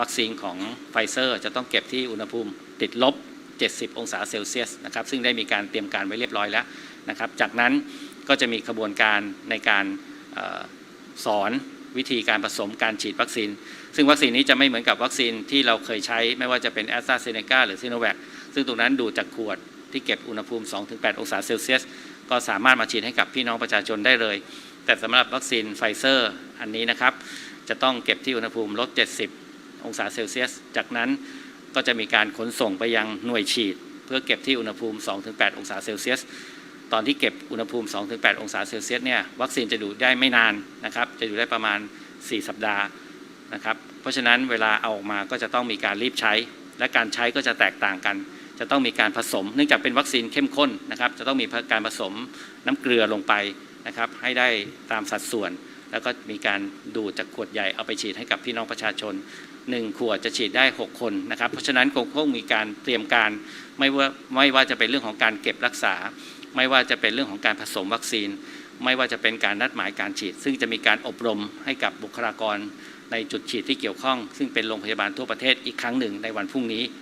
วัคซีนของไฟเซอร์ จะต้องเก็บที่อุณหภูมิติดลบ 70 องศาเซลเซียสนะครับซึ่งได้มีการเตรียมการไว้เรียบร้อยแล้วนะครับจากนั้นก็จะมีขบวนการในการออสอนวิธีการผสมการฉีดวัคซีน ซึ่งวัคซีนนี้จะไม่เหมือนกับวัคซีนที่เราเคยใช้ไม่ว่าจะเป็นแอสตราเซเนกาหรือซิโนแวคซึ่งตรงนั้นดูจากขวดที่เก็บอุณหภูมิ 2-8 องศาเซลเซียส ก็สามารถมาฉีดให้กับพี่น้องประชาชนได้เลย แต่สำหรับวัคซีนไฟเซอร์อันนี้นะครับ จะต้องเก็บที่อุณหภูมิลบ 70 องศาเซลเซียส จากนั้นก็จะมีการขนส่งไปยังหน่วยฉีด เพื่อเก็บที่อุณหภูมิ 2-8 องศาเซลเซียส ตอนที่เก็บอุณหภูมิ 2-8 องศาเซลเซียสเนี่ยวัคซีนจะอยู่ได้ไม่นานนะครับจะอยู่ได้ประมาณ 4 สัปดาห์นะครับเพราะฉะนั้นเวลาเอาออกมาก็จะต้องมีการรีบใช้ และการใช้ก็จะแตกต่างกัน จะต้องมีการผสม เนื่องจากเป็นวัคซีนเข้มข้นนะครับจะต้องมีการผสมน้ำเกลือลงไปนะครับให้ได้ตามสัดส่วน แล้วก็มีการดูดจากขวดใหญ่เอาไปฉีดให้กับพี่น้องประชาชน 1 ขวดจะฉีดได้ 6 คนนะครับ เพราะฉะนั้นคงต้องมีการเตรียมการไม่ว่าไม่ว่าจะเป็นเรื่องของการเก็บรักษา ไม่ว่าจะเป็นเรื่องของการผสมวัคซีน ไม่ว่าจะเป็นการนัดหมายการฉีด ซึ่งจะมีการอบรมให้กับบุคลากรในจุดฉีดที่เกี่ยวข้อง ซึ่งเป็นโรงพยาบาลทั่วประเทศอีกครั้งหนึ่งในวันพรุ่งนี้